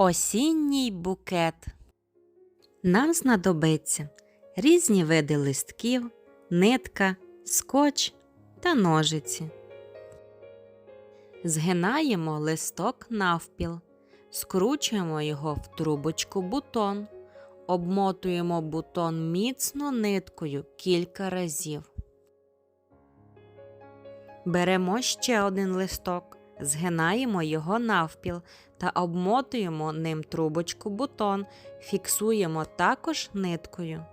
Осінній букет. Нам знадобиться різні види листків, нитка, скотч та ножиці. Згинаємо листок навпіл, скручуємо його в трубочку бутон, обмотуємо бутон міцно ниткою кілька разів. Беремо ще один листок, згинаємо його навпіл та обмотуємо ним трубочку бутон, фіксуємо також ниткою.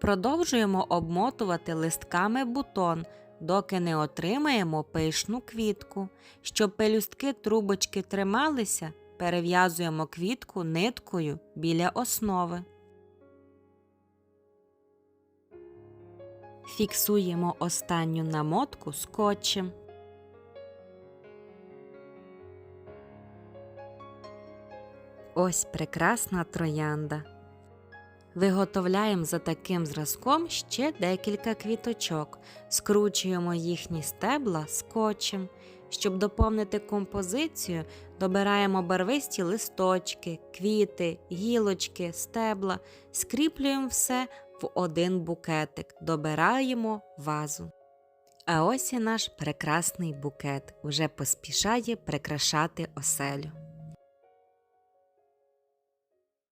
Продовжуємо обмотувати листками бутон, доки не отримаємо пишну квітку. Щоб пелюстки трубочки трималися, перев'язуємо квітку ниткою біля основи. Фіксуємо останню намотку скотчем. Ось прекрасна троянда. Виготовляємо за таким зразком ще декілька квіточок, скручуємо їхні стебла скотчем. Щоб доповнити композицію, добираємо барвисті листочки, квіти, гілочки, стебла, скріплюємо все в один букетик, добираємо вазу. А ось і наш прекрасний букет уже поспішає прикрашати оселю.